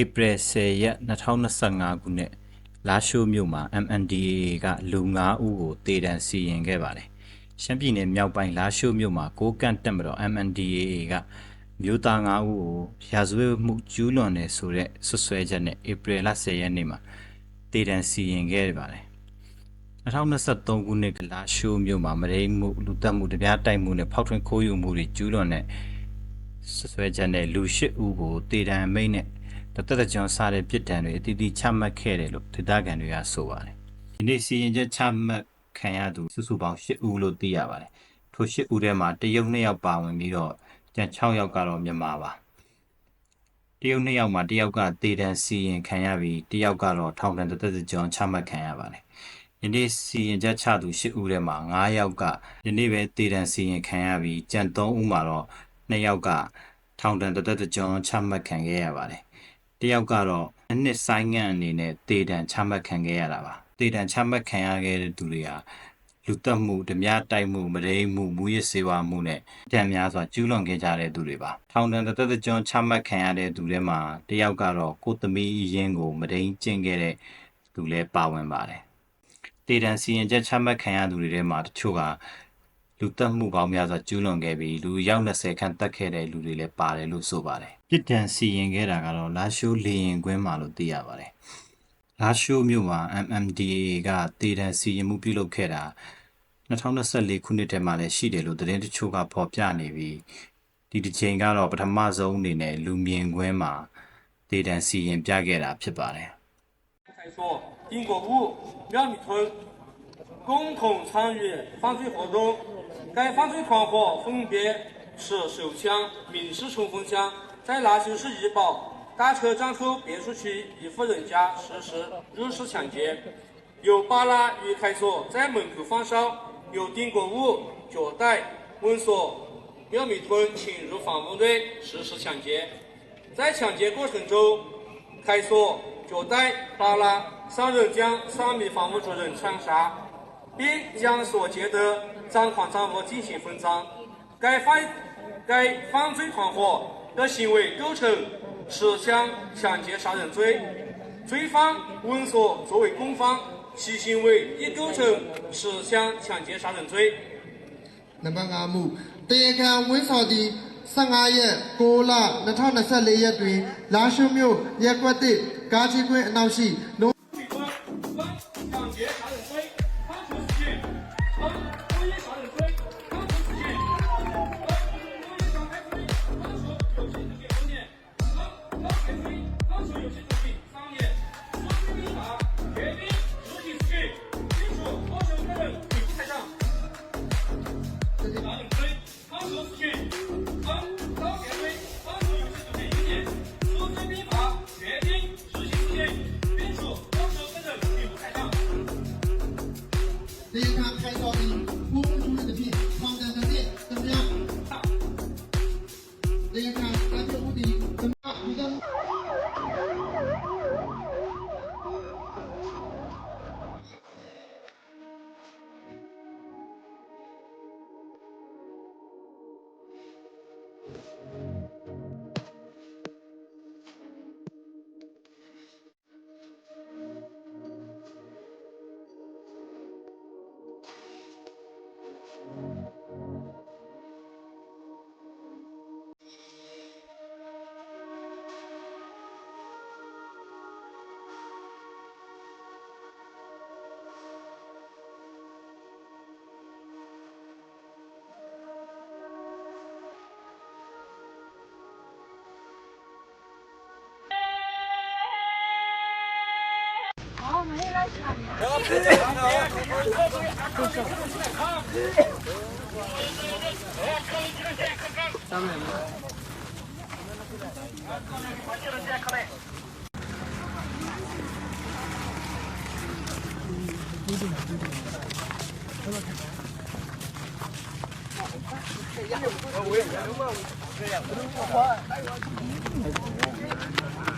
ဧပြီ10ရက်2025ခုနှစ်လာရှိုးမြို့မှာ MNDAA ကလူ9ဦးကိုတေတံစီရင်ခဲ့ပါတယ်။ရှမ်းပြည်နယ်မြောက်ပိုင်းလာရှိုးမြို့မှာကိုးကန့်တက်မတော် MNDAA ကမြို့သား9ဦးကိုရာဇဝတ်မှုကျူးလွန်တယ်ဆိုတဲ့ဆွဆွဲချက်နဲ့ဧပြီလ10ရက်နေ့မှာတေတံစီရင်ခဲ့ပါတယ်။2023ခုနှစ်ကလာရှိုးမြို့မှာမရိမှုလူတက်မှုတရားတိုက်မှုနဲ့ဖောက်ထွင်းခိုးယူမှုတွေကျူးလွန်တဲ့ဆွဆွဲချက်နဲ့လူ၈ဦးကိုတေတံအမိတ်နဲ့ တသက်တကြွစားတဲ့ပြစ်ဒဏ်တွေအတီးတီးချမှတ်ခဲ့တယ်လို့ဒေသခံတွေကဆိုပါတယ်။ဒီနေ့စီရင်ချက်ချမှတ်ခံရသူစုစုပေါင်း၈ဦးလို့သိရပါတယ်။ထို၈ဦးထဲမှာတရုတ်၂ယောက်ပါဝင်ပြီးတော့ကျန်6ယောက်ကတော့မြန်မာပါ။တရုတ်၂ယောက်မှာတယောက်ကတေတံစီရင်ခံရပြီးတယောက်ကတော့ထောင်ဒဏ်တစ်သက်တစ်ကြောင်းချမှတ်ခံရပါတယ်။ယနေ့စီရင်ချက်ချသူ၈ဦးထဲမှာ9ယောက်ကယနေ့ပဲတေတံစီရင်ခံရပြီးကျန်3ဦးမှာတော့2ယောက်ကထောင်ဒဏ်တစ်သက်တစ်ကြောင်းချမှတ်ခံခဲ့ရပါတယ်။ တယောက်ကတော့အနှစ်ဆိုင်ငံ့အနေနဲ့တေတံချမှတ်ခံခဲ့ရတာပါ။တေတံချမှတ်ခံရခဲ့တဲ့သူတွေဟာလူတက်မှုဓမြတိုက်မှုမရိမှုမူရစ်စေဝါမှုနဲ့တံများစွာကျူးလွန်ခဲ့ကြတဲ့သူတွေပါထောင်ဒဏ်တစ်သက်တစ်ကျွန်းချမှတ်ခံရတဲ့သူတွေမှာတယောက်ကတော့ကိုသမီးရင်းကိုမဒိန်ကျင့်ခဲ့တဲ့သူလည်းပါဝင်ပါတယ်တေတံစီရင်ချက်ချမှတ်ခံရသူတွေထဲမှာတချို့က လူတက်မှုပေါင်းများစွာကျူးလွန်ခဲ့ပြီးလူရောက်20ခန့်တက်ခဲ့တဲ့လူတွေလည်းပါတယ်လို့ဆိုပါတယ်ပြစ်ဒဏ်စီရင်ခဲ့တာကတော့လာရှိုးလေရင်ကွင်းမှာလို့သိရပါတယ် လာရှိုးမြို့မှာ MMDA ကတည်တံစီရင်မှုပြုလုပ်ခဲ့တာ2024ခုနှစ်ထဲမှာလည်းရှိတယ်လို့သတင်းတချို့ကဖော်ပြနေပြီးဒီတစ်ချိန်ကတော့ပထမဆုံးအနေနဲ့လူမြင်ကွင်းမှာတည်တံစီရင်ပြခဲ့တာဖြစ်ပါတယ် 才说丁国武、苗米村共同参与犯罪活动， 该犯罪团伙分别持手枪、民事冲锋枪，在拉修市怡保大车站口别墅区一户人家实施入室抢劫，有巴拉与开锁在门口放哨，有丁国武脚带问锁廖米村侵入防务队实施抢劫，在抢劫过程中。开锁、脚带、巴拉三人将三名防务主任枪杀，并将所劫得赃款赃物进行分赃。该犯该犯罪团伙的行为构成持枪抢劫杀人罪，罪犯温所作为共犯，其行为亦构成持枪抢劫杀人罪。 နံပါတ်5မှုတရားခံဝင်းစော်သည်15ရက်6လ2024ရက်တွင်လာရှုမြို့ရက်ကွက်တစ်ကားကြီးကွင်းအနောက်ရှိ Yeah, we're going to go. We're going to go. We're going to go.